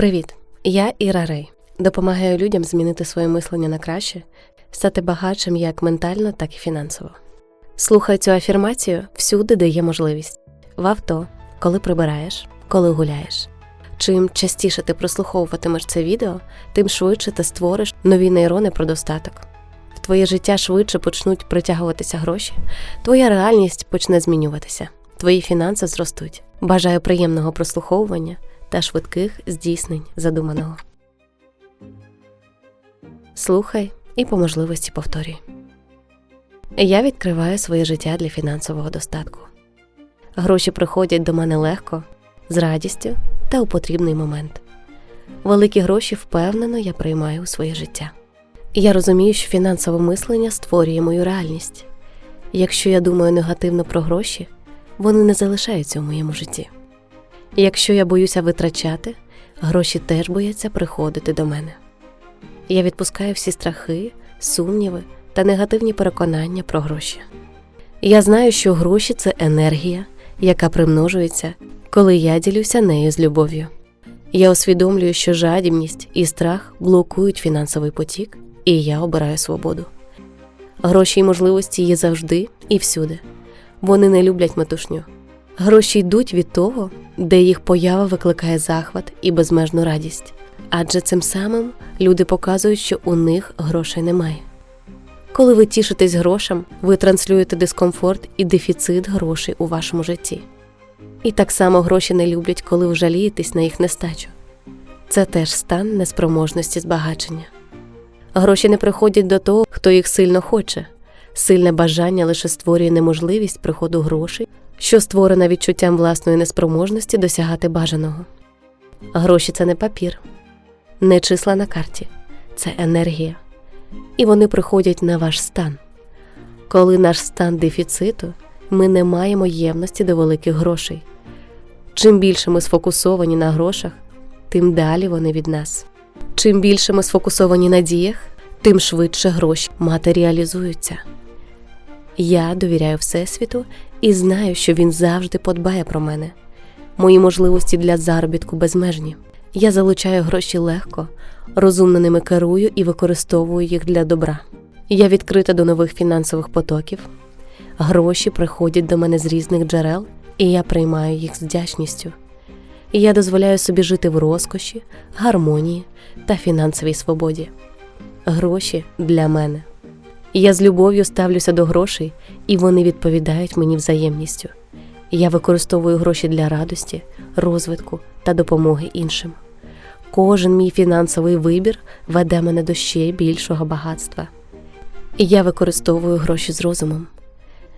Привіт! Я Іра Рей. Допомагаю людям змінити своє мислення на краще, стати багатшим як ментально, так і фінансово. Слухай цю афірмацію всюди, де є можливість: в авто, коли прибираєш, коли гуляєш. Чим частіше ти прослуховуватимеш це відео, тим швидше ти створиш нові нейрони про достаток. В твоє життя швидше почнуть притягуватися гроші, твоя реальність почне змінюватися, твої фінанси зростуть. Бажаю приємного прослуховування та швидких здійснень задуманого. Слухай і по можливості повторюй. Я відкриваю своє життя для фінансового достатку. Гроші приходять до мене легко, з радістю та у потрібний момент. Великі гроші впевнено я приймаю у своє життя. Я розумію, що фінансове мислення створює мою реальність. Якщо я думаю негативно про гроші, вони не залишаються у моєму житті. Якщо я боюся витрачати, гроші теж бояться приходити до мене. Я відпускаю всі страхи, сумніви та негативні переконання про гроші. Я знаю, що гроші це енергія, яка примножується, коли я ділюся нею з любов'ю. Я усвідомлюю, що жадібність і страх блокують фінансовий потік, і я обираю свободу. Гроші й можливості є завжди і всюди. Вони не люблять метушню. Гроші йдуть від того, де їх поява викликає захват і безмежну радість. Адже цим самим люди показують, що у них грошей немає. Коли ви тішитесь грошам, ви транслюєте дискомфорт і дефіцит грошей у вашому житті. І так само гроші не люблять, коли ви жалієтесь на їх нестачу. Це теж стан неспроможності збагачення. Гроші не приходять до того, хто їх сильно хоче. Сильне бажання лише створює неможливість приходу грошей, що створена відчуттям власної неспроможності досягати бажаного. Гроші це не папір, не числа на карті, це енергія. І вони приходять на ваш стан. Коли наш стан дефіциту, ми не маємо ємності до великих грошей. Чим більше ми сфокусовані на грошах, тим далі вони від нас. Чим більше ми сфокусовані на діях, тим швидше гроші матеріалізуються. Я довіряю Всесвіту і знаю, що він завжди подбає про мене. Мої можливості для заробітку безмежні. Я залучаю гроші легко, розумно ними керую і використовую їх для добра. Я відкрита до нових фінансових потоків. Гроші приходять до мене з різних джерел, і я приймаю їх з вдячністю. Я дозволяю собі жити в розкоші, гармонії та фінансовій свободі. Гроші для мене. Я з любов'ю ставлюся до грошей, і вони відповідають мені взаємністю. Я використовую гроші для радості, розвитку та допомоги іншим. Кожен мій фінансовий вибір веде мене до ще більшого багатства. Я використовую гроші з розумом.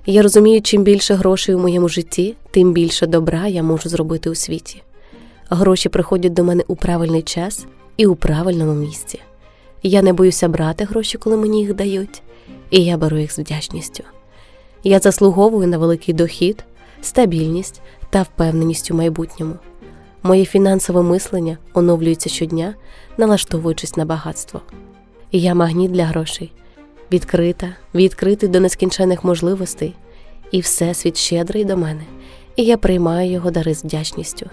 Я розумію, чим більше грошей у моєму житті, тим більше добра я можу зробити у світі. Гроші приходять до мене у правильний час і у правильному місці. Я не боюся брати гроші, коли мені їх дають, і я беру їх з вдячністю. Я заслуговую на великий дохід, стабільність та впевненість у майбутньому. Моє фінансове мислення оновлюється щодня, налаштовуючись на багатство. Я магніт для грошей, відкрита, відкритий до нескінчених можливостей, і всесвіт щедрий до мене, і я приймаю його дари з вдячністю.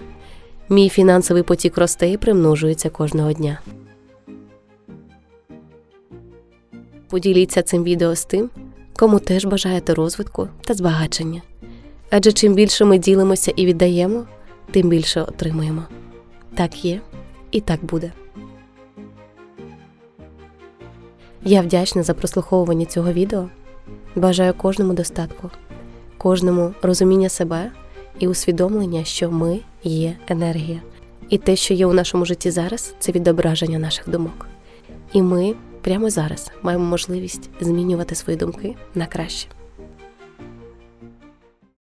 Мій фінансовий потік росте і примножується кожного дня. Поділіться цим відео з тим, кому теж бажаєте розвитку та збагачення. Адже чим більше ми ділимося і віддаємо, тим більше отримуємо. Так є і так буде. Я вдячна за прослуховування цього відео. Бажаю кожному достатку, кожному розуміння себе і усвідомлення, що ми є енергія. І те, що є у нашому житті зараз, це відображення наших думок. І ми прямо зараз маємо можливість змінювати свої думки на краще.